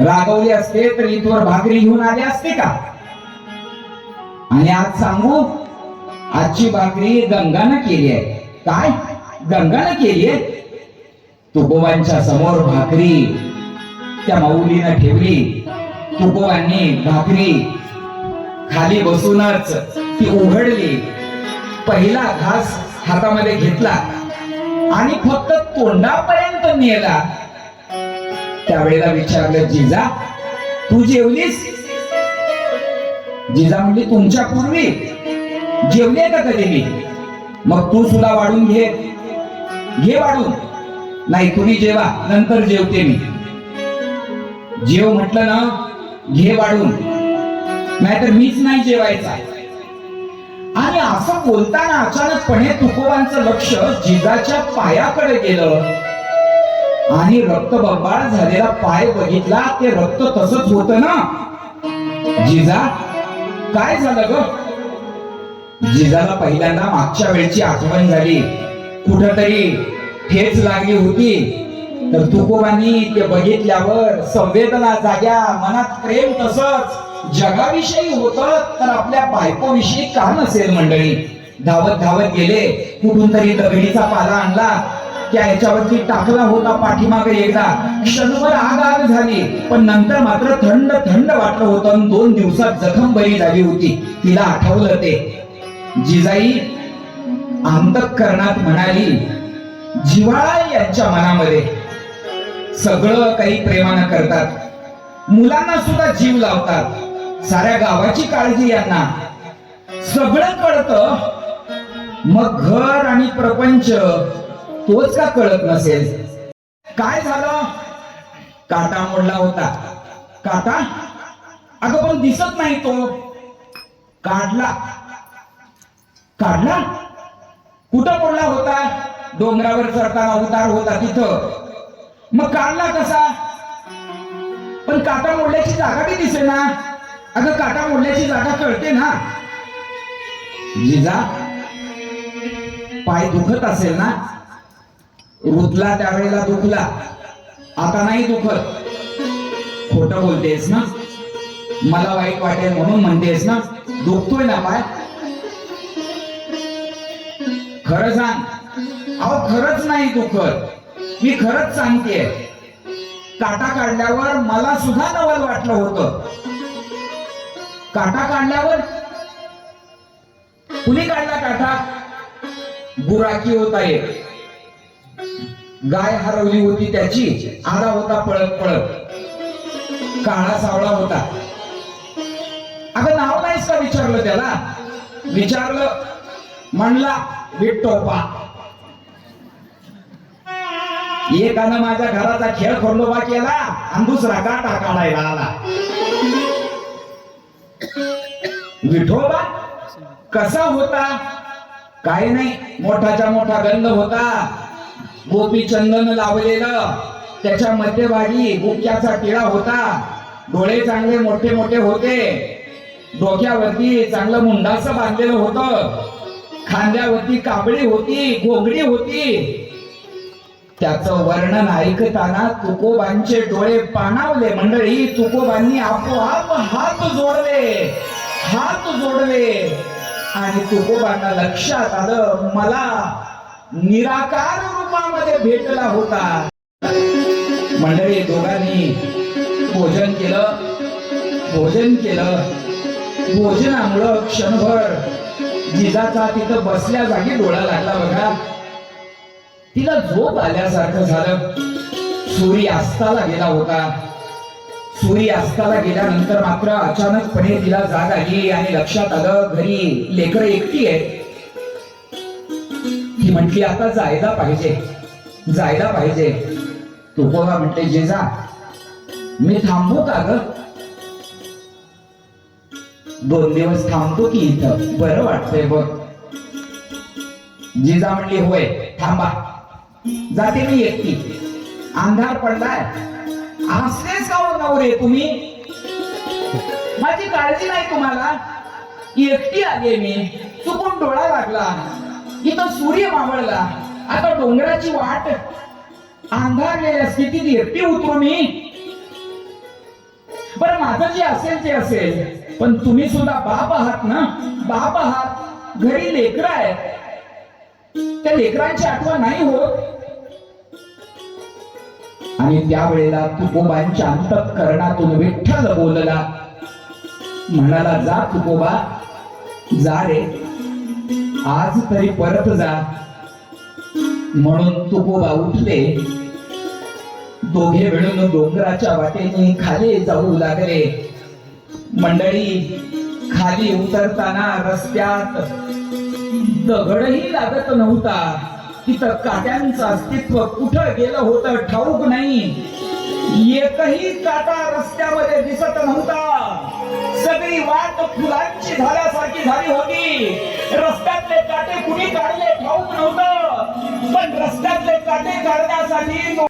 रागवले असते तर इथवर भाकरी घेऊन आले असते का? आणि आज सांगू आजची भाकरी गंगानं केली आहे. काय? गंगानं केली आहे? तुकोबांच्या समोर भाकरी त्या माऊलीनं ठेवली. तुकोबांनी भाकरी खाली बसूनच ती उघडली. पहिला घास हातामध्ये घेतला आणि फक्त तोंडापर्यंत नेला. त्यावेळेला विचारलं जिजा तू जेवलीस? जिजा म्हणजे तुमच्या पूर्वी जेवले का कधी मी? मग तू सुद्धा वाढून घे. घे वाढून. नाही तुम्ही जेवा नंतर जेवते मी. जेव म्हटलं ना घे वाढून. नाहीतर मीच नाही जेवायचा. आणि असं बोलताना अचानकपणे तुकोबांचं लक्ष जिजाच्या पायाकडे गेलं. आणि रक्त रक्तबंबाळ झालेला पाय बघितला ते रक्त तसच होत ना? जिजा काय झालं ग? जिजाला पहिल्यांदा मागच्या वेळची आठवण झाली. कुठतरी ठेच लागली होती. तर तुकोबांनी ते बघितल्यावर संवेदना जाग्या मनात प्रेम तसंच जगाविषयी होत तर आपल्या बायकोविषयी का नसेल मंडळी? धावत धावत गेले. कुठून तरी दगडीचा पाला आणला. त्या याच्यावरती टाकला होता पाठीमागे एकदा. क्षणभर आग आग झाली. पण नंतर मात्र थंड थंड वाटलं होतं आणि दोन दिवसात जखम बरी झाली होती. तिला आठवलं ते. जिजाई अंतकरणात म्हणाली जिव्हाळा यांच्या मनामध्ये. सगळं काही प्रेमानं करतात. मुलांना सुद्धा जीव लावतात. साऱ्या गावाची काळजी यांना. सगळं कळत. मग घर आणि प्रपंच तोच का कळत नसेल? काय झालं? काटा मोडला होता. काटा? अगं पण दिसत नाही तो. काढला. काढला? कुठं मोडला होता? डोंगरावर चढताना उतार होता तिथं. मग काढला कसा? पण काटा मोडल्याची जागा बी दिसे ना. अगं काटा मोडल्याची जागा कळते ना. जिजा पाय दुखत असेल ना? रुतला त्यावेळेला दुखला. आता नाही दुखत. खोट बोलतेस ना? मला वाईट वाटेल म्हणून म्हणतेस ना? दुखतोय ना पाय? खरं सांग. अहो खरंच नाही दुखत. मी खरंच सांगते. काटा काढल्यावर मला सुद्धा नवल वाटलं होतं. काटा काढल्यावर? कुणी काढला काटा? बुराकी होता एक गाय हरवली होती त्याची. आला होता पळत पळत. काळा सावळा होता. अगं नाव नाहीस का विचारलं त्याला? विचारलं म्हणला विठ्ठोपा एकानं माझ्या घराचा खेळ खंडोबा केला आणि दुसरा काटा काढायला आला. विठोबा कसा होता? काय नाही मोठाच्या मोठा गंध होता. गोपी चंदन लावलेलं. त्याच्या मध्यभागी मुख्याचा टिळा होता. डोळे चांगले मोठे मोठे होते. डोक्यावरती चांगलं मुंडास बांधलेलं होतं. खांद्यावरती काबळी होती घोंगडी होती. त्याचं वर्णन ऐकताना तुकोबांचे डोळे पाणावले. मंडळी तुकोबांनी आपोआप हात जोडले. हात जोडले. आणि तुकोबांना लक्षात आलं मला निराकार रूपामध्ये भेटला होता. मंडळी दोघांनी भोजन केलं. भोजन केलं. भोजनामुळं क्षणभर जिजाचा तिथं बसल्या जागी डोळा लागला बघा. तिला झोप आल्यासारखं झालं. सूर्य अस्ताला गेला होता. सूर्य अस्ताला गेल्यानंतर मात्र अचानकपणे तिला जाग आली आणि लक्षात आलं घरी लेकर एकटी आहे ती म्हटली आता जायला पाहिजे. जायला पाहिजे. तुकोबा म्हटले जेजा मी थांबू का ग? दोन दिवस थांबतो की इथं. बरं वाटतंय बघ. जिजा म्हणली होय थांबा. जाते मी एकटी. अंधार पडलाय. असलेच का हो नवरे तुम्ही? माझी काळजी नाही तुम्हाला. एकटी आली मी. चुकून डोळा लागला. इथं सूर्य मावळला. आता डोंगराची वाट. अंधारलेल्या स्थितीत एकटी उतरू मी. जे असेल ते असेल. पण तुम्ही सुद्धा बाप आहात ना? बाप आहात. घरी लेकर आहे त्या लेकरांची आठवण नाही होत. आणि त्यावेळेला तुकोबांच्या अंतकरणातून विठ्ठल बोलला. म्हणाला जा तुकोबा. जा रे. आज तरी परत जा. म्हणून तुकोबा उठले. दोघे मिळून डोंगराच्या वाटेने खाली जाऊ लागले. मंडळी खाली उतरताना रस्त्यात दगडही लागत नव्हता. तिथं काट्यांचं अस्तित्व कुठं गेलं होतं ठाऊक नाही. एकही काटा रस्त्यामध्ये दिसत नव्हता. सगळी वाट फुला झाल्यासारखी झाली होती. रस्त्यातले काटे कुणी काढले? ठाऊक नव्हतं. पण रस्त्यातले काटे काढण्यासाठी